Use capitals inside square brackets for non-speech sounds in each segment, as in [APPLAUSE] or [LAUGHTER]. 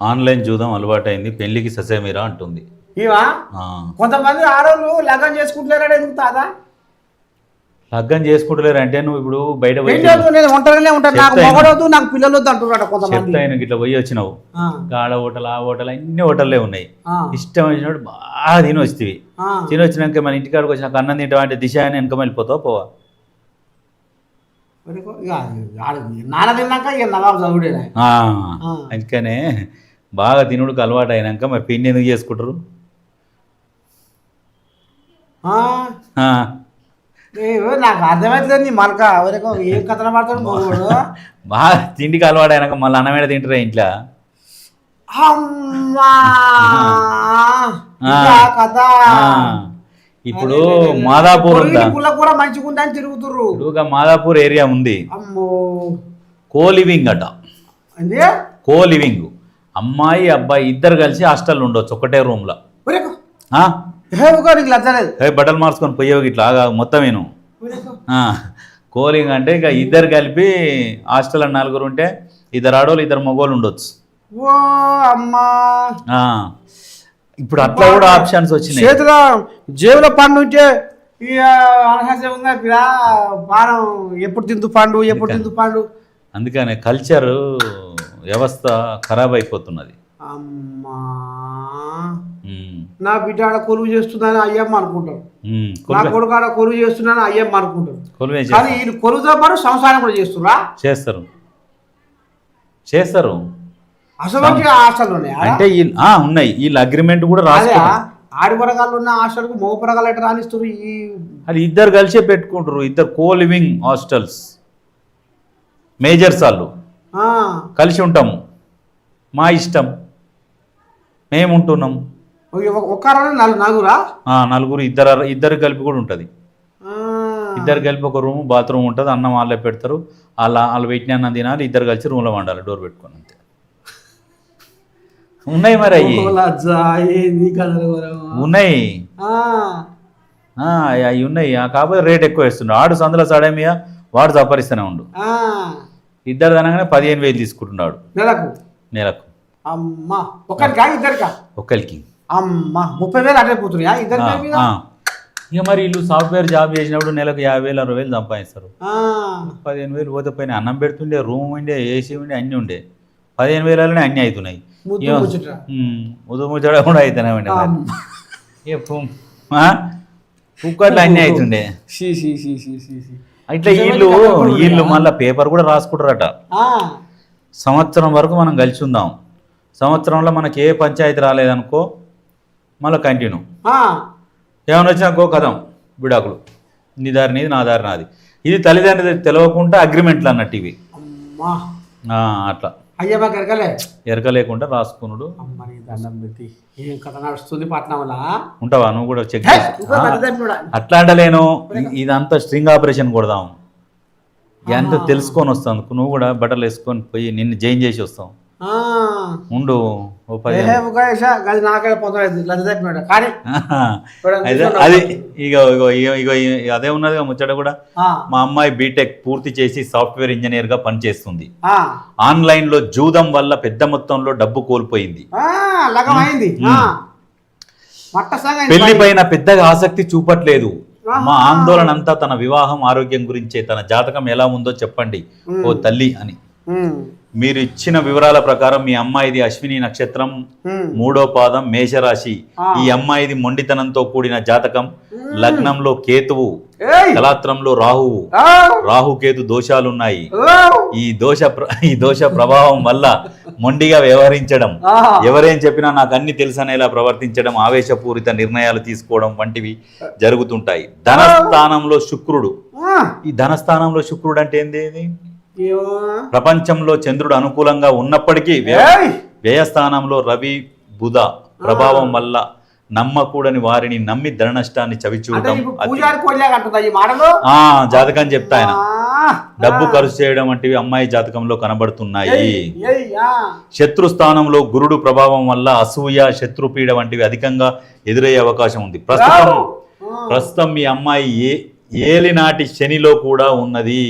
Online జూదం అలవాటైంది పెళ్ళికి ససేమిరా అంటుంది. ఇవా? కొంతమంది ఆడవాళ్ళు లగ్నం చేసుకుంటున్నారని ఎందుకు తాదా లగ్గం చేసుకుంటలేరు అంటే నువ్వు ఇప్పుడు బయట నేను ఒంటరిగానే ఉంటాను. నాకు పిల్లలు వద్దు అంటున్నాడు కొంతమంది. చెప్తా ఆయనకి ఇట్లా పోయి వచ్చినావు. గాడ హోటల్ ఆ హోటల్ అన్ని హోటల్లే ఉన్నాయి. ఇష్టం వచ్చినప్పుడు బాగా తిని వస్తేవి ఆ. తిని వచ్చినాక మన ఇంటికాడికి వచ్చినాక అన్నం తింటావా అంటే దిశ అని వెనక వెళ్ళిపోతావు పోవా? నాన్న తిన్నాక ఇక నవాబు ఆ. అందుకనే బాగా తినుడికి అలవాటు అయినాక మరి పిండి ఎందుకు చేసుకుంటారు? నాకు అర్థమవుతుంది నీ మలక ఎవరికో ఏం కథలు పడతాడు బాగా తిండికి అలవాటు అయినాక మళ్ళీ అన్నమేడ తింటారా ఇంట్లో? అమ్మా! కథ. ఇప్పుడు మాదాపూర్ ఉందా మంచిగా ఉందని తిరుగుతుర్రు. ఇప్పుడు మాదాపూర్ ఏరియా ఉంది. అమ్మో. కో లివింగ్ అట. కో లివింగ్ అమ్మాయి అబ్బాయి ఇద్దరు కలిసి హాస్టల్ ఉండొచ్చు ఒకటే నీకు లచ్చలేదు బట్టలు మార్చుకొని పోయేవి ఇట్లా మొత్తం నేను కోలింగ్ అంటే ఇక ఇద్దరు కలిపి హాస్టల్ నలుగురు ఉంటే ఇద్దరు ఆడోళ్ళు ఇద్దరు మగోళ్ళు ఉండొచ్చు. ఓ అమ్మా. ఆ, ఇప్పుడు అట్లా కూడా ఆప్షన్స్ వచ్చినాయి. చేతిలో జేబులో పండు ఉంటే అనహాస్యంగా పిల్ల పానం ఎప్పుడు తిందు పండు ఎప్పుడు తిందు పండు? అందుకనే కల్చర్ వ్యవస్థ ఖరాబ్ అయిపోతున్నది. అమ్మా. నా బిడ్డ ఆడ కొలువు చేస్తుందని అయ్యమ్మ అనుకుంటారు నా కొడుకు ఆడ కొలువు చేస్తున్నాను అయ్యమ్మ అనుకుంటారు కానీ కొలువుతో పాటు సంసారం కూడా చేస్తురా చేస్తారు. చేస్తారు. అసలు అంటే ఉన్నాయి. వీళ్ళు అగ్రిమెంట్ కూడా రాసుకుంటారు ఆడి పొరగాళ్ళు ఉన్న హాస్టల్కు మగ పొరగాళ్ళు ఎట్లా రాణిస్తారు ఈ అది ఇద్దరు కలిసే పెట్టుకుంటారు ఇద్దరు కో లివింగ్ హాస్టల్స్ మేజర్స్ వాళ్ళు కలిసి ఉంటాము. మా ఇష్టం. మేము ఉంటున్నాం. ఒక- నలుగురా? నలుగురు. ఇద్దరు ఇద్దరు కలిపి కూడా ఉంటుంది. ఇద్దరు కలిపి ఒక రూమ్ బాత్రూమ్ ఉంటుంది. అన్నం వాళ్ళే పెడతారు. వాళ్ళ వాళ్ళు పెట్టిన అన్నం తినాలి. ఇద్దరు కలిసి రూమ్లో వండాలి. డోర్ పెట్టుకొని అంతే. ఉన్నాయి మరి ఘోరం. ఉన్నాయి. అవి ఉన్నాయి. కాకపోతే రేట్ ఎక్కువ వేస్తుండు ఆడు సందులో సడమియా వాడు సంపరిస్తూనే ఉండు. ఇద్దరు అనగానే పదిహేను వేలు తీసుకుంటున్నాడు. నెలకు. నెలకు. అమ్మా. ఒకరికా ఇద్దరికా? అమ్మా. ముప్పై వేలు అటే పోతున్నాయా ఇద్దరి. ఇక మరి వీళ్ళు సాఫ్ట్వేర్ జాబ్ చేసినప్పుడు నెలకు యాభై వేలు అరవై వేలు సంపాదిస్తారు. పదిహేను వేలు పోతే పైన అన్నం పెడుతుండే రూమ్ ఉండే ఏసీ ఉండే అన్నీ ఉండే. పదిహేను వేలలోనే అన్నీ అవుతున్నాయి. ముద్దు ముచ్చట. కూడా అన్నీ అవుతుండే. ఇట్లా వీళ్ళు వీళ్ళు మళ్ళీ పేపర్ కూడా రాసుకుంటారట. సంవత్సరం వరకు మనం కలిసి ఉందాం. సంవత్సరంలో మనకి ఏ పంచాయతీ రాలేదనుకో మళ్ళీ కంటిన్యూ. ఏమైనా వచ్చినాకో కథం. విడాకులు. నీ దారి నీది నా దారి నాది. ఇది తల్లిదండ్రులు తెలియకుండా అగ్రిమెంట్లు అన్నట్టు ఇవి. అమ్మా. అట్లా అయ్యమ్మ కరకలే ఎరక లేకుండా రాసుకున్నాడు అమ్మని దండం పెట్టి. ఏం కథ నడుస్తుంది పట్నంలో? ఉంటావా? నువ్వు కూడా చెక్. అట్లా అంటలేను. ఇదంతా స్ట్రింగ్ ఆపరేషన్ కొడదాం. ఎంత తెలుసుకొని వస్తాను నువ్వు కూడా బట్టలు వేసుకొని పోయి నిన్ను జైన్ చేసి వస్తాం. ఆ, ఉండు గది నాకే పొందలేదు కానీ అది ఇగో ఇగో అదే ఉన్నది ముచ్చట కూడా. మా అమ్మాయి బీటెక్ పూర్తి చేసి సాఫ్ట్వేర్ ఇంజనీర్గా పనిచేస్తుంది. ఆన్లైన్లో జూదం వల్ల పెద్ద మొత్తంలో డబ్బు కోల్పోయింది. సంగ పెళ్ళిపైన పెద్దగా ఆసక్తి చూపట్లేదు. మా ఆందోళన అంతా తన వివాహం ఆరోగ్యం గురించే తన జాతకం ఎలా ఉందో చెప్పండి. ఓ తల్లి అని. మీరు ఇచ్చిన వివరాల ప్రకారం మీ అమ్మాయిది అశ్విని నక్షత్రం. మూడో పాదం మేషరాశి. ఈ అమ్మాయిది మొండితనంతో కూడిన జాతకం. లగ్నంలో కేతువు కళాత్రంలో రాహువు. రాహుకేతు దోషాలున్నాయి. ఈ దోష ఈ దోష ప్రభావం వల్ల మొండిగా వ్యవహరించడం. ఎవరేం చెప్పినా నాకు అన్ని తెలుసనేలా ప్రవర్తించడం ఆవేశపూరిత నిర్ణయాలు తీసుకోవడం వంటివి జరుగుతుంటాయి. ధనస్థానంలో శుక్రుడు. ఈ ధనస్థానంలో శుక్రుడు అంటే ఏంది. ప్రపంచంలో చంద్రుడు అనుకూలంగా ఉన్నప్పటికీ వ్యయస్థానంలో రవి బుధ ప్రభావం వల్ల నమ్మకూడని వారిని నమ్మి ధన నష్టాన్ని మాటలు? ఆ జాతకం చెప్తా ఆయన. డబ్బు ఖర్చు చేయడం వంటివి అమ్మాయి జాతకంలో కనబడుతున్నాయి. శత్రు స్థానంలో గురుడు ప్రభావం వల్ల అసూయ శత్రుపీడ వంటివి అధికంగా ఎదురయ్యే అవకాశం ఉంది. ప్రస్తుతం. ప్రస్తుతం మీ అమ్మాయి ఏ ఏలినాటి శనిలో కూడా ఉన్నది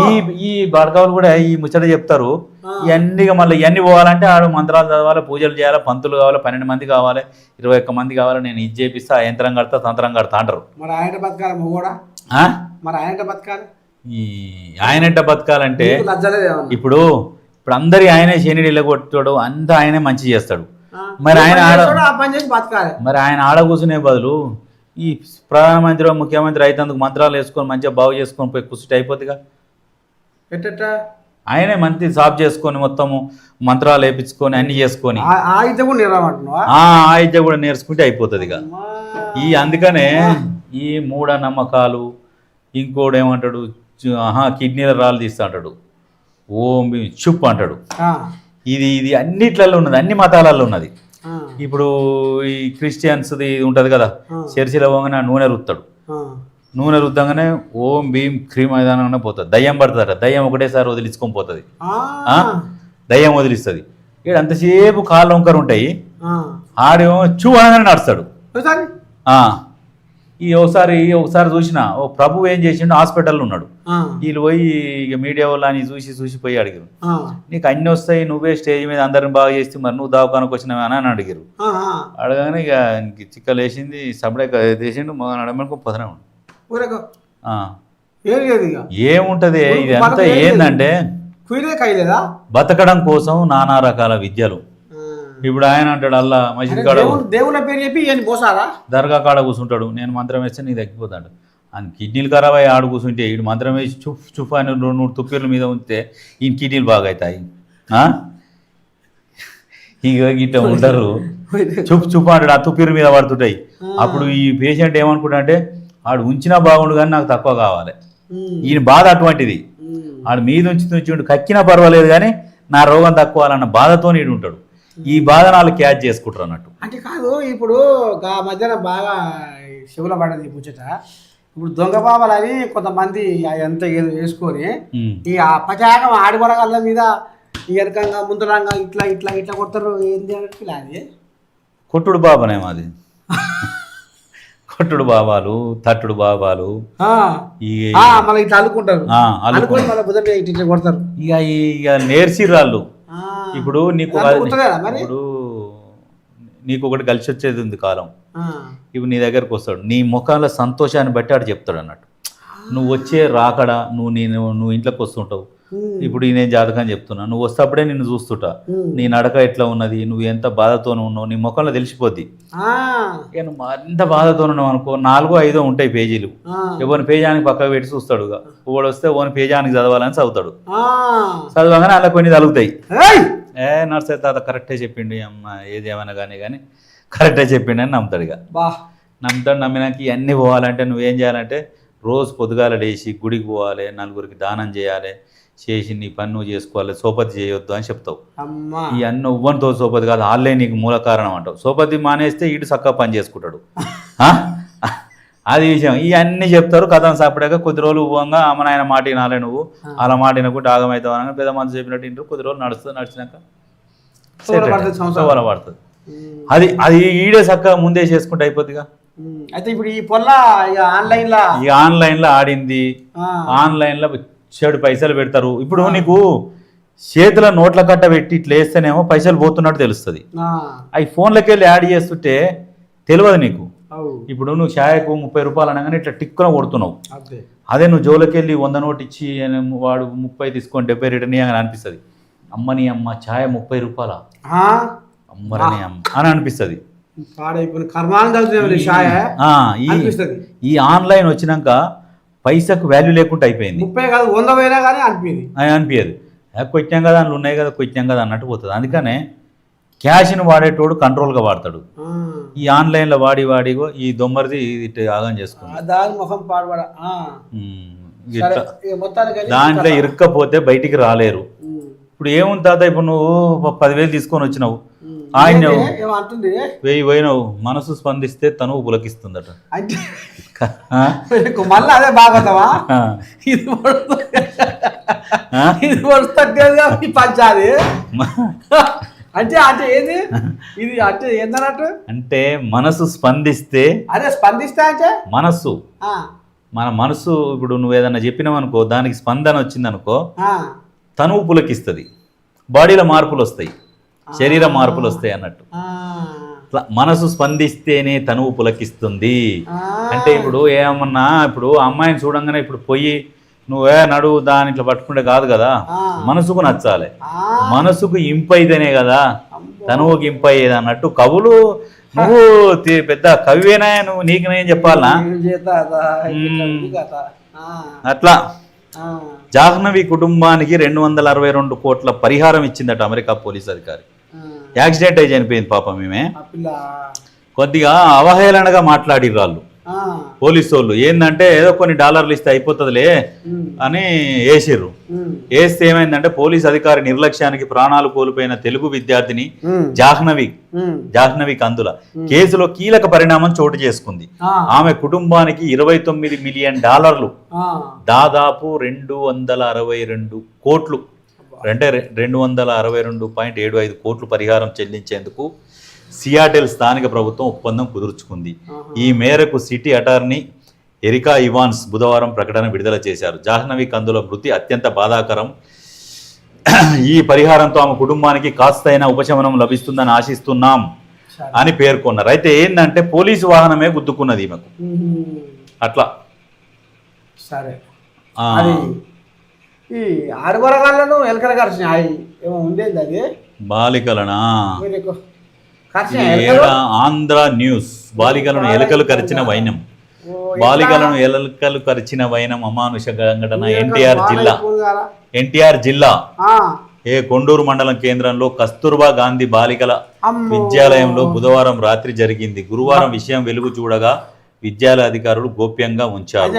ఈ ఈ బాడకావులు కూడా ఈ ముచ్చట చెప్తారు. ఇవన్నీ మళ్ళీ ఇవన్నీ పోవాలంటే ఆడు మంత్రాలు చదవాలి పూజలు చేయాలి పంతులు కావాలి పన్నెండు మంది కావాలి ఇరవై ఒక్క మంది కావాలి నేను ఇది చేపిస్తా ఆ యంత్రం కడతా తంత్రం కడతా అంటారు మరి ఆయన బతకాలి మొగోడా ఆ? మరి ఆయన బతకాలి ఈ ఆయనెట్ట బతకాలంటే? ఇప్పుడు ఇప్పుడు అందరి ఆయనే శని కొట్టాడు అంతా ఆయనే మంచి చేస్తాడు? మరి ఆయన ఆడ- మరి ఆయన ఆడ కూర్చునే బదులు ఈ ప్రధానమంత్రి ముఖ్యమంత్రి అయితందుకు మంత్రాలు వేసుకొని మంచిగా బాగు చేసుకొని పోయి కూర్చుంటే అయిపోతుందిగా ఎట్టెట్ట? ఆయనే మంచి సాఫ్ చేసుకొని మొత్తము మంత్రాలు వేపించుకొని అన్ని చేసుకొని. ఆ- ఆ ఇద్దరు కూడా నేర్చుకుంటే అయిపోతుంది ఇక ఈ అందుకనే ఈ మూఢ నమ్మకాలు ఇంకోడు ఏమంటాడు ఆహా కిడ్నీల రాళ్ళు తీస్తా అంటాడు. ఓం చుప్ అంటాడు. ఇది ఇది అన్నిట్లలో ఉన్నది అన్ని మతాలలో ఉన్నది. ఇప్పుడు ఈ క్రిస్టియన్స్ది ఉంటుంది కదా చర్చిలో పోగానే నూనె రుత్తాడు. నూనె రుద్దంగానే ఓం భీం క్రీమ్ మైదానంగానే పోతుంది. దయ్యం పడుతుందట. దయ్యం ఒకటేసారి వదిలించుకొని పోతుంది. ఆ? దయ్యం వదిలిస్తుంది. ఇక్కడ అంతసేపు కాళ్ళు వంకరు ఉంటాయి ఆడేమో చూ అనగానే నడుస్తాడు. ఈ ఒకసారి ఒకసారి చూసిన ఓ ప్రభు ఏం చేసిండు? హాస్పిటల్లో ఉన్నాడు. వీళ్ళు పోయి ఇక మీడియా వాళ్ళు అని చూసి చూసి పోయి అడిగారు నీకు అన్ని వస్తాయి నువ్వే స్టేజ్ మీద అందరిని బాగా చేస్తే మరి నువ్వు దావకానికి వచ్చినావా అని అడిగారు. అడగానే ఇక చిక్కలు వేసింది సపడే వేసిండు మొదలు లేదు ఇక. ఏముంటది? ఇది అంతా మనకు ఏం ఏందంటే కుయిలే కైలేదా బతకడం కోసం నానా రకాల విద్యలు. ఇప్పుడు ఆయన అంటాడు అల్లా మసీద్ కాడ దేవుళ్ళ పేరు చెప్పి ఈయన పోసారా? దర్గా కాడ కూర్చుంటాడు నేను మంత్రం వేస్తే నీకు తగ్గిపోతాడు ఆయన కిడ్నీలు ఖరాబ్ అయ్యి ఆడు కూర్చుంటే ఈడు మంత్రం వేసి చుఫ్ చుఫ్ అని రెండు మూడు తుప్పీల మీద ఉంచితే ఈయన కిడ్నీలు బాగా అవుతాయి ఆ? ఇక గిట్ట ఉంటారు [LAUGHS] చుప్ చుప్ అంటాడు ఆ తుప్పీల మీద పడుతుంటాయి. అప్పుడు ఈ పేషెంట్ ఏమనుకుంటా అంటే ఆడు ఉంచినా బాగుండు కానీ నాకు తక్కువ కావాలి. ఈయన బాధ అటువంటిది. ఆడు మీద ఉంచి ఉంచి కక్కినా పర్వాలేదు కానీ నా రోగం తక్కువ అన్న బాధతో నీడు ఉంటాడు. ఈ బాధ వాళ్ళు క్యాచ్ చేసుకుంటారు అన్నట్టు. అంటే కాదు ఇప్పుడు గా మధ్యన బాగా శివుల పడ్డది ఈ ముచ్చట. ఇప్పుడు దొంగ బాబాలని కొంతమంది ఎంత వేసుకొని. ఈ ఆ పచాకం ఆడిపడగల మీద ఈ ఎరకంగా ముందరంగా ఇట్లా ఇట్లా ఇట్లా కొడతారు ఏంది అది కొట్టుడు బాబానేమో అది కొట్టుడు బాబాలు తట్టుడు బాబాలు. ఆ, ఆ, మళ్ళీ ఇట్లా అల్లుకుంటారు. ఆ, మీద ఇక ఇక నేర్చిరాళ్ళు ఆ, ఇప్పుడు నీకు? ఇప్పుడు నీకు ఒకటి కలిసి వచ్చేది ఉంది కాలం. ఇప్పుడు నీ దగ్గరకు వస్తాడు. నీ ముఖాల సంతోషాన్ని బట్టి ఆడు చెప్తాడు అన్నట్టు. నువ్వు వచ్చే రాకడా నువ్వు నేను నువ్వు ఇంట్లోకి వస్తుంటావు. ఇప్పుడు ఈ నేను జాతకం చెప్తున్నా. నువ్వు వస్తప్పుడే నిన్ను చూస్తుంటా. నీ నడక ఎట్లా ఉన్నది? నువ్వు ఎంత బాధతో ఉన్నావు? నీ ముఖంలో తెలిసిపోద్ది. నువ్వు ఎంత బాధతో ఉన్నావు అనుకో నాలుగో ఐదో ఉంటాయి పేజీలు. ఎవరిని పేజానికి పక్కకు పెట్టి చూస్తాడు ఇక. వాడు వస్తే ఓని పేజానికి చదవాలని చదువుతాడు. చదవగానే అలా కొన్ని తలుగుతాయి! ఏ నర్సే తాత కరెక్టే చెప్పిండు. అమ్మ ఏది ఏమైనా కానీ కానీ కరెక్టే చెప్పిండు అని నమ్ముతాడు ఇక. నమ్ముతాడు నమ్మినాక ఇవన్నీ పోవాలంటే నువ్వేం చేయాలంటే రోజు పొద్దుగాల లేచి గుడికి పోవాలి నలుగురికి దానం చేయాలి చేసి నీ పని నువ్వు చేసుకోవాలి సోపతి చేయొద్దు అని చెప్తావు. ఈ అన్న ఉవ్వనితో సోపతి కాదు వాళ్ళే నీకు మూల కారణం అంటావు. సోపతి మానేస్తే ఈడు చక్కగా పని చేసుకుంటాడు? [LAUGHS] అది విషయం. ఈ అన్ని చెప్తారు కథను సాపడాక కొద్ది రోజులు ఉవ్వంగా అమ్మ నాయన మాట వినాలే నువ్వు. అలా మాట వినకుంటే ఆగమవుతావు అనగా పెద్ద మనసు చెప్పినట్టు ఇంటారు కొద్ది రోజులు నడుస్తుంది నడిచినాక సోల పడుతుంది అది అది ఈడే చక్కగా ముందే చేసుకుంటే అయిపోతుందిగా. అయితే ఇప్పుడు ఈ పొల్ల ఇక ఆన్లైన్ లా ఆడింది. ఆ, ఆన్లైన్లో చెడు పైసలు పెడతారు. ఇప్పుడు నీకు చేతుల నోట్ల కట్ట పెట్టి ఇట్లా వేస్తేనేమో పైసలు పోతున్నట్టు తెలుస్తుంది. అవి ఫోన్లకి వెళ్ళి యాడ్ చేస్తుంటే తెలియదు నీకు. ఇప్పుడు నువ్వు ఛాయకు ముప్పై రూపాయలు అనగానే ఇట్లా టిక్కున కొడుతున్నావు. అదే. నువ్వు జోలకి వెళ్ళి వంద నోటు ఇచ్చి వాడు ముప్పై తీసుకొని డెబ్బై రిటర్న్ అని అనిపిస్తుంది అమ్మని అమ్మ ఛాయ ముప్పై రూపాయల? అమ్మరని అమ్మ అని అనిపిస్తుంది. ఈ ఆన్లైన్ వచ్చినాక పైసకు వాల్యూ లేకుండా అయిపోయింది. ముప్పై కాదు వంద పోయినా కానీ అనిపించింది అని అనిపించదు కొట్టాం కదా అందులో ఉన్నాయి కదా కొట్టాం కదా అన్నట్టు పోతుంది. అందుకనే క్యాష్ని వాడేటోడు కంట్రోల్గా వాడతాడు. ఈ ఆన్లైన్లో వాడి వాడిగో ఈ దొమ్మరిది ఇటు ఆగం చేసుకుంది. దాంట్లో. ఇరుక్కపోతే బయటికి రాలేరు. ఇప్పుడు ఏముంది తాత ఇప్పుడు నువ్వు పదివేలు తీసుకొని వచ్చినావు. ఆయన ఏంటి? ఏమో అంటుంది వెయ్యి పోయినావు మనసు స్పందిస్తే తను పులకిస్తుందట. అంటే? మళ్ళీ అదే బాగోతావా. ఇది? ఇది పంచాది. మ- అంటే అంటే ఏది? ఇది అంటే ఏందన్నట్టు? అంటే మనసు స్పందిస్తే అదే స్పందిస్తా అంటే? మనస్సు మన మనసు ఇప్పుడు నువ్వు ఏదన్నా చెప్పినావు అనుకో దానికి స్పందన వచ్చిందనుకో ఆ, తనువు పులకిస్తుంది. బాడీలో మార్పులు వస్తాయి. శరీర మార్పులు వస్తాయి అన్నట్టు. మనసు స్పందిస్తేనే తనువు పులకిస్తుంది. అంటే ఇప్పుడు ఏమన్నా ఇప్పుడు అమ్మాయిని చూడంగానే ఇప్పుడు పోయి నువ్వే నడువు దాని ఇట్లా పట్టుకుంటే కాదు కదా. మనసుకు నచ్చాలి. మనసుకు ఇంపైతేనే కదా. తనువుకి ఇంపయ్యేది అన్నట్టు కవులు నువ్వు పెద్ద కవివేనా? నువ్వు నీకు నేను చెప్పాలనా? అట్లా. జాహ్నవి కుటుంబానికి రెండు వందల అరవై రెండు కోట్ల పరిహారం ఇచ్చిందట అమెరికా పోలీస్ అధికారి. యాక్సిడెంట్ అయి చనిపోయింది పాపం మేమే కొద్దిగా అవహేళనగా మాట్లాడిర్రు వాళ్ళు. పోలీసు వాళ్ళు ఏంటంటే ఏదో కొన్ని డాలర్లు ఇస్తే అయిపోతుందిలే అని వేసిర్రు వేస్తే ఏమైందంటే పోలీస్ అధికారి నిర్లక్ష్యానికి ప్రాణాలు కోల్పోయిన తెలుగు విద్యార్థిని జాహ్నవి. జాహ్నవి కందుల కేసులో కీలక పరిణామం చోటు చేసుకుంది. ఆమె కుటుంబానికి ఇరవై తొమ్మిది మిలియన్ డాలర్లు. దాదాపు రెండు వందల అరవై రెండు కోట్లు. అంటే రెండు వందల అరవై రెండు పాయింట్ ఏడు ఐదు కోట్లు పరిహారం చెల్లించేందుకు సియాటెల్ స్థానిక ప్రభుత్వం ఒప్పందం కుదుర్చుకుంది. ఈ మేరకు సిటీ అటార్నీ ఎరికా ఇవాన్స్ బుధవారం ప్రకటన విడుదల చేశారు. జాహ్నవి కందుల మృతి అత్యంత బాధాకరం. ఈ పరిహారంతో ఆమె కుటుంబానికి కాస్తైన ఉపశమనం లభిస్తుందని ఆశిస్తున్నాం. అని పేర్కొన్నారు. అయితే ఏంటంటే పోలీసు వాహనమే గుద్దుకున్నది ఈమెకు. అట్లా. సరే. ఈ ఆరువరగాళ్ళను ఎలకల కరిచినాయి ఏమో ఉండేది అది. బాలికలనా? కరిచిన ఆంధ్ర న్యూస్. బాలికలను ఎలుకలు కరిచిన వైనం. బాలికలను ఎలుకలు కరిచిన వైనం అమానుష సంఘటన ఎన్టీఆర్ జిల్లా. ఎన్టీఆర్ జిల్లా. ఏ కొండూరు మండలం కేంద్రంలో కస్తూర్బా గాంధీ బాలికల విద్యాలయంలో బుధవారం రాత్రి జరిగింది. గురువారం విషయం వెలుగు చూడగా విద్యాలయ అధికారులు గోప్యంగా ఉంచారు.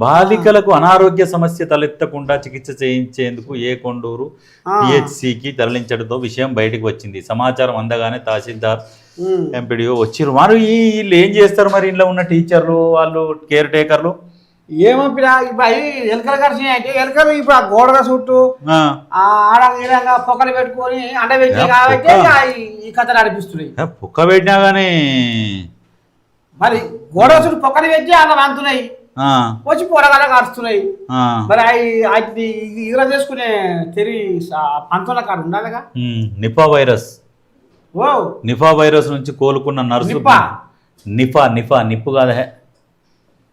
బాలికలకు అనారోగ్య సమస్య తలెత్తకుండా చికిత్స చేయించేందుకు ఏ కొండూరు. పిహెచ్సికి తరలించడంతో విషయం బయటకు వచ్చింది. సమాచారం అందగానే తహసీల్దార్. ఎంపీడీఓ వచ్చిర్రు. మరి ఈ వీళ్ళు ఏం చేస్తారు మరి ఇంట్లో ఉన్న టీచర్లు వాళ్ళు కేర్ టేకర్లు? ఏమంపినా ఇప్పుడు అవి ఎలకలు కరిచినాయి అంటే ఎలకలు ఇప్పుడు ఆ గోడల చుట్టూ ఆ, ఆ ఆడ ఈడంగా పొక్కలు పెట్టుకొని కాబట్టి ఈ- ఈ కథ నడిపిస్తున్నాయి ఏ, పుక్క పెట్టినా కానీ మరి గోడల చుట్టూ పొక్కలు పెట్టి అలా అంతున్నాయి వచ్చి పొరగాల కారుస్తున్నాయి. ఆ, మరి అది ఇలా చేసుకునే తెరి పంతుల కాడ ఉండాలిగా? Nipah virus. ఓ. నిఫా వైరస్ నుంచి కోలుకున్న నర్సు? నిఫా? నిఫా నిప్పు కాదా.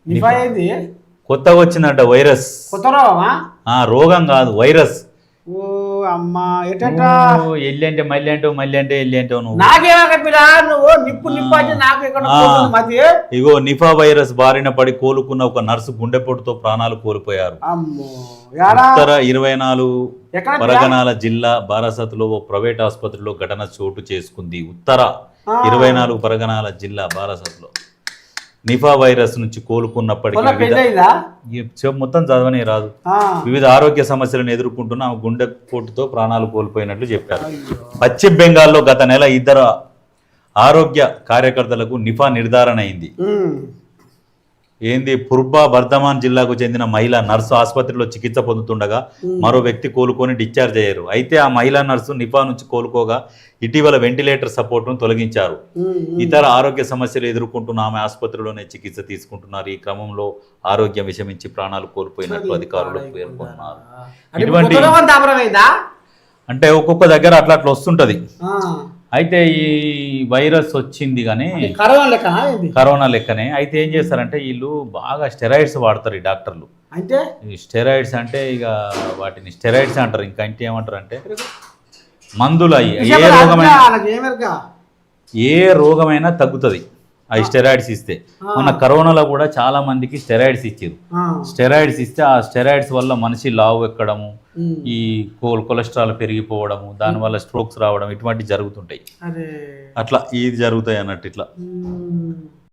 నిఫా. ఏంది? కొత్తగా వచ్చిందంట వైరస్. కొత్త రోగమా? ఆ రోగం కాదు వైరస్. ఓ. అమ్మా ఎటట? నువ్వు ఎల్లి అంటే మళ్ళీ అంటావు మళ్ళీ అంటే ఎల్లి అంటావు నువ్వు. నాకేమో చెప్పినా నువ్వు నిప్పు నిప్పు అంటే నాకు ఇక్కడ ఆ. పోతుంది మతి. ఇగో నిఫా వైరస్ బారిన పడి కోలుకున్న ఒక నర్సు గుండెపోటుతో ప్రాణాలు కోల్పోయారు. అమ్మో యాడా ఉత్తర ఇరవై నాలుగు ఎక్కడ పరగనాల జిల్లా బారాసత్లో ఓ ప్రైవేట్ ఆసుపత్రిలో ఘటన చోటు చేసుకుంది. ఉత్తర. ఇరవై నాలుగు పరగనాల జిల్లా బారాసత్లో. నిఫా వైరస్ నుంచి కోలుకున్నప్పటికీ మొత్తం చదవనే రాదు. వివిధ ఆరోగ్య సమస్యలను ఎదుర్కొంటున్న ఆమె గుండెపోటుతో ప్రాణాలు కోల్పోయినట్లు చెప్పారు. పశ్చిమ బెంగాల్లో గత నెల ఇద్దరు ఆరోగ్య కార్యకర్తలకు నిఫా నిర్ధారణ అయింది. ఏంది? పుర్బా బర్ధమాన్ జిల్లాకు చెందిన మహిళ నర్సు ఆసుపత్రిలో చికిత్స పొందుతుండగా మరో వ్యక్తి కోలుకొని డిశ్చార్జ్ అయ్యారు. అయితే ఆ మహిళా నర్సు నిఫా నుంచి కోలుకోగా ఇటీవల వెంటిలేటర్ సపోర్టును తొలగించారు. ఇతర ఆరోగ్య సమస్యలు ఎదుర్కొంటున్న ఆమె ఆసుపత్రిలోనే చికిత్స తీసుకుంటున్నారు. ఈ క్రమంలో ఆరోగ్యం విషమించి ప్రాణాలు కోల్పోయినట్లు అధికారులు పేర్కొన్నారు. అంటే ఇటువంటి ఒక్కొక్క దగ్గర అట్లా అట్లా వస్తుంటది. అయితే ఈ వైరస్ వచ్చింది కానీ కరోనా లెక్క కరోనా లెక్కనే. అయితే ఏం చేస్తారంటే వీళ్ళు బాగా స్టెరాయిడ్స్ వాడతారు ఈ డాక్టర్లు. అంటే? ఈ స్టెరాయిడ్స్ అంటే ఇక వాటిని స్టెరాయిడ్స్ అంటారు. ఇంకా అంటే ఏమంటారు అంటే మందులు అయ్యి ఏ రోగమైనా ఏ రోగమైనా తగ్గుతుంది. ఆ. స్టెరాయిడ్స్ ఇస్తే. మన కరోనాలో కూడా చాలా మందికి స్టెరాయిడ్స్ ఇచ్చారు. స్టెరాయిడ్స్ ఇస్తే ఆ స్టెరాయిడ్స్ వల్ల మనిషి లావు ఎక్కడము ఈ కోల్ కొలెస్ట్రాల్ పెరిగిపోవడము దానివల్ల స్ట్రోక్స్ రావడం ఇటువంటివి జరుగుతుంటాయి. అట్లా ఇది జరుగుతాయి అన్నట్టు ఇట్లా.